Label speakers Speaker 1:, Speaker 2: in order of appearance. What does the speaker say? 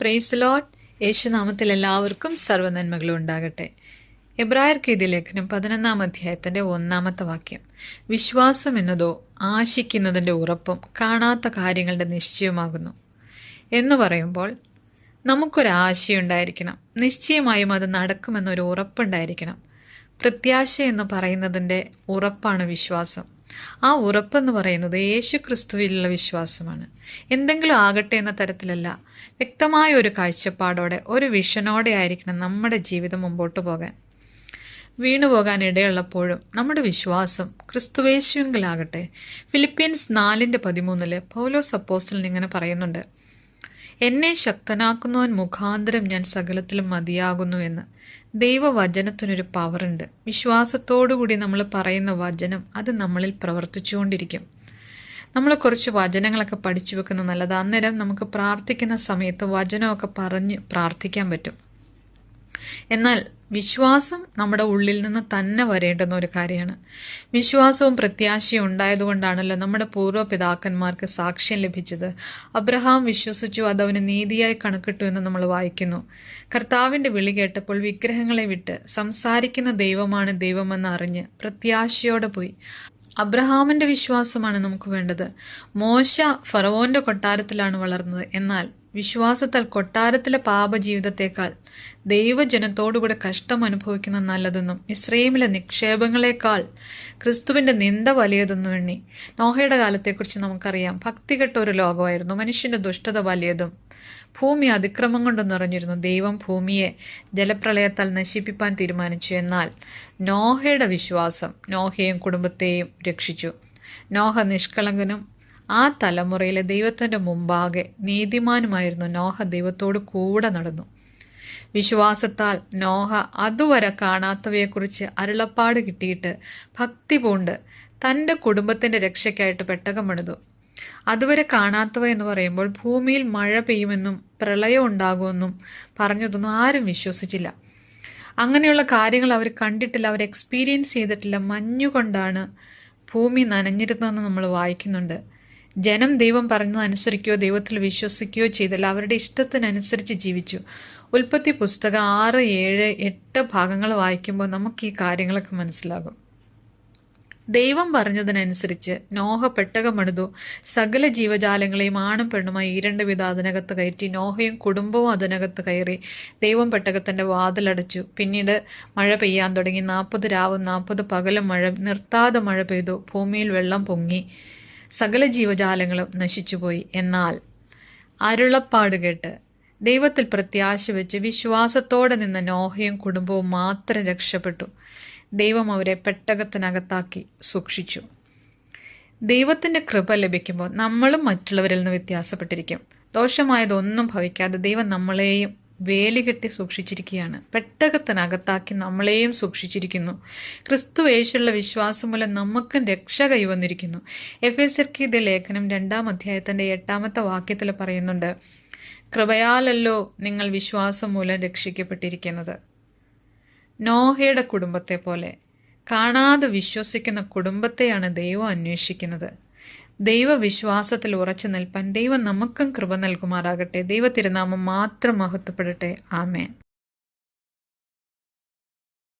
Speaker 1: Price ലോട്ട് യേശുനാമത്തിൽ എല്ലാവർക്കും സർവനന്മകളും ഉണ്ടാകട്ടെ. എബ്രായർക്ക് ഇത് ലേഖനം പതിനൊന്നാം അധ്യായത്തിന്റെ ഒന്നാമത്തെ വാക്യം. വിശ്വാസം എന്നതോ ആശിക്കുന്നതിന്റെ ഉറപ്പും കാണാത്ത കാര്യങ്ങളുടെ നിശ്ചയമാകുന്നു എന്ന് പറയുമ്പോൾ നമുക്കൊരാശയുണ്ടായിരിക്കണം നിശ്ചയമായും അത് നടക്കുമെന്നൊരു ഉറപ്പുണ്ടായിരിക്കണം. പ്രത്യാശ എന്ന് പറയുന്നതിന്റെ ഉറപ്പാണ് വിശ്വാസം. ആ ഉറപ്പെന്ന് പറയുന്നത് യേശു ക്രിസ്തുവിലുള്ള വിശ്വാസമാണ്. എന്തെങ്കിലും ആകട്ടെ എന്ന തരത്തിലല്ല. വ്യക്തമായ ഒരു കാഴ്ചപ്പാടോടെ ഒരു വിഷനോടെ ആയിരിക്കണം നമ്മുടെ ജീവിതം മുമ്പോട്ട് പോകാൻ. വീണുപോകാൻ ഇടയുള്ളപ്പോഴും നമ്മുടെ വിശ്വാസം ക്രിസ്തുവേശുവിലാകട്ടെ ഫിലിപ്പീൻസ് നാലിന്റെ പതിമൂന്നിൽ പൗലോസ് അപ്പോസ്റ്റലിന് ഇങ്ങനെ പറയുന്നുണ്ട്. എന്നെ ശക്തനാക്കുന്നവൻ മുഖാന്തരം ഞാൻ സകലത്തിലും മതിയാകുന്നു എന്ന്. ദൈവവചനത്തിനൊരു പവറുണ്ട്. വിശ്വാസത്തോടുകൂടി നമ്മൾ പറയുന്ന വചനം അത് നമ്മളിൽ പ്രവർത്തിച്ചുകൊണ്ടിരിക്കും. നമ്മൾ കുറച്ച് വചനങ്ങളൊക്കെ പഠിച്ചു വെക്കുന്നത് നല്ലത്. അന്നേരം നമുക്ക് പ്രാർത്ഥിക്കുന്ന സമയത്ത് വചനമൊക്കെ പറഞ്ഞ് പ്രാർത്ഥിക്കാൻ പറ്റും. എന്നാൽ വിശ്വാസം നമ്മുടെ ഉള്ളിൽ നിന്ന് തന്നെ വരേണ്ടുന്ന ഒരു കാര്യമാണ്. വിശ്വാസവും പ്രത്യാശയും ഉണ്ടായതുകൊണ്ടാണല്ലോ നമ്മുടെ പൂർവ പിതാക്കന്മാർക്ക് സാക്ഷ്യം ലഭിച്ചത്. അബ്രഹാം വിശ്വസിച്ചു അത് അവന് നീതിയായി കണക്കിട്ടു എന്ന് നമ്മൾ വായിക്കുന്നു. കർത്താവിന്റെ വിളി കേട്ടപ്പോൾ വിഗ്രഹങ്ങളെ വിട്ട് സംസാരിക്കുന്ന ദൈവമാണ് ദൈവമെന്ന് അറിഞ്ഞ് പ്രത്യാശയോടെ പോയി. അബ്രഹാമിന്റെ വിശ്വാസമാണ് നമുക്ക് വേണ്ടത്. മോശ ഫറവോന്റെ കൊട്ടാരത്തിലാണ് വളർന്നത്. എന്നാൽ വിശ്വാസത്താൽ കൊട്ടാരത്തിലെ പാപജീവിതത്തേക്കാൾ ദൈവജനത്തോടുകൂടെ കഷ്ടം അനുഭവിക്കുന്ന നല്ലതെന്നും ഇസ്രയേമിലെ നിക്ഷേപങ്ങളെക്കാൾ ക്രിസ്തുവിന്റെ നിന്ദ വലിയതെന്നും എണ്ണി നോഹയുടെ കാലത്തെക്കുറിച്ച് നമുക്കറിയാം. ഭക്തികെട്ട ഒരു ലോകമായിരുന്നു. മനുഷ്യന്റെ ദുഷ്ടത വലിയതും ഭൂമി അതിക്രമം കൊണ്ട് നിറഞ്ഞിരുന്നു. ദൈവം ഭൂമിയെ ജലപ്രളയത്താൽ നശിപ്പിക്കാൻ തീരുമാനിച്ചു. എന്നാൽ നോഹയുടെ വിശ്വാസം നോഹയെയും കുടുംബത്തെയും രക്ഷിച്ചു. നോഹ നിഷ്കളങ്കനും ആ തലമുറയിലെ ദൈവത്തിന്റെ മുമ്പാകെ നീതിമാനുമായിരുന്നു നോഹ ദൈവത്തോട് കൂടെ നടന്നു. വിശ്വാസത്താൽ നോഹ അതുവരെ കാണാത്തവയെക്കുറിച്ച് അരുളപ്പാട് കിട്ടിയിട്ട് ഭക്തി പൂണ്ട് തന്റെ കുടുംബത്തിന്റെ രക്ഷയ്ക്കായിട്ട് പെട്ടകം പണിതു. അതുവരെ കാണാത്തവ എന്ന് പറയുമ്പോൾ ഭൂമിയിൽ മഴ പെയ്യുമെന്നും പ്രളയം ഉണ്ടാകുമെന്നും പറഞ്ഞതൊന്നും ആരും വിശ്വസിച്ചില്ല. അങ്ങനെയുള്ള കാര്യങ്ങൾ അവർ കണ്ടിട്ടില്ല അവർ എക്സ്പീരിയൻസ് ചെയ്തിട്ടില്ല. മഞ്ഞുകൊണ്ടാണ് ഭൂമി നനഞ്ഞിരുന്നതെന്ന് നമ്മൾ വായിക്കുന്നുണ്ട്. ജനം ദൈവം പറഞ്ഞതനുസരിക്കുകയോ ദൈവത്തിൽ വിശ്വസിക്കുകയോ ചെയ്തല്ല. അവരുടെ ഇഷ്ടത്തിനനുസരിച്ച് ജീവിച്ചു. ഉൽപ്പത്തി പുസ്തകം ആറ് ഏഴ് എട്ട് ഭാഗങ്ങൾ വായിക്കുമ്പോൾ നമുക്ക് ഈ കാര്യങ്ങളൊക്കെ മനസ്സിലാകും. ദൈവം പറഞ്ഞതിനനുസരിച്ച് നോഹ പെട്ടകമെടുത്തു. സകല ജീവജാലങ്ങളെയും ആണും പെണ്ണുമായി ഈ രണ്ട് വിധ അതിനകത്ത് കയറ്റി നോഹയും കുടുംബവും അതിനകത്ത് കയറി ദൈവം പെട്ടകത്തിന്റെ വാതിലടച്ചു. പിന്നീട് മഴ പെയ്യാൻ തുടങ്ങി. നാൽപ്പത് രാവും നാൽപ്പത് പകലും മഴ നിർത്താതെ മഴ പെയ്തു. ഭൂമിയിൽ വെള്ളം പൊങ്ങി. സകല ജീവജാലങ്ങളും നശിച്ചുപോയി. എന്നാൽ അരുളപ്പാട് കേട്ട് ദൈവത്തിൽ പ്രത്യാശ വെച്ച് വിശ്വാസത്തോടെ നിന്ന നോഹയും കുടുംബവും മാത്രം രക്ഷപ്പെട്ടു. ദൈവം അവരെ പെട്ടകത്തിനകത്താക്കി സൂക്ഷിച്ചു. ദൈവത്തിന്റെ കൃപ ലഭിക്കുമ്പോൾ നമ്മളും മറ്റുള്ളവരിൽ നിന്ന് വ്യത്യാസപ്പെട്ടിരിക്കും. ദോഷമായതൊന്നും ഭവിക്കാതെ ദൈവം നമ്മളെയും വേലികെട്ടി സൂക്ഷിച്ചിരിക്കുകയാണ്. പെട്ടകത്തിനകത്താക്കി നമ്മളെയും സൂക്ഷിച്ചിരിക്കുന്നു. ക്രിസ്തു യേശുള്ള വിശ്വാസം മൂലം നമുക്കും രക്ഷ കൈവന്നിരിക്കുന്നു. എഫ് എസ് ഇത് ലേഖനം രണ്ടാം അധ്യായത്തിന്റെ എട്ടാമത്തെ വാക്യത്തിൽ പറയുന്നുണ്ട്. കൃപയാലല്ലോ നിങ്ങൾ വിശ്വാസം മൂലം രക്ഷിക്കപ്പെട്ടിരിക്കുന്നത്. നോഹയുടെ കുടുംബത്തെ പോലെ കാണാതെ വിശ്വസിക്കുന്ന കുടുംബത്തെയാണ് ദൈവം അന്വേഷിക്കുന്നത്. ദൈവവിശ്വാസത്തിൽ ഉറച്ചു നിൽപ്പാൻ ദൈവം നമുക്കും കൃപ നൽകുമാറാകട്ടെ. ദൈവ തിരുനാമം മാത്രം മഹത്വപ്പെടട്ടെ. ആമേൻ.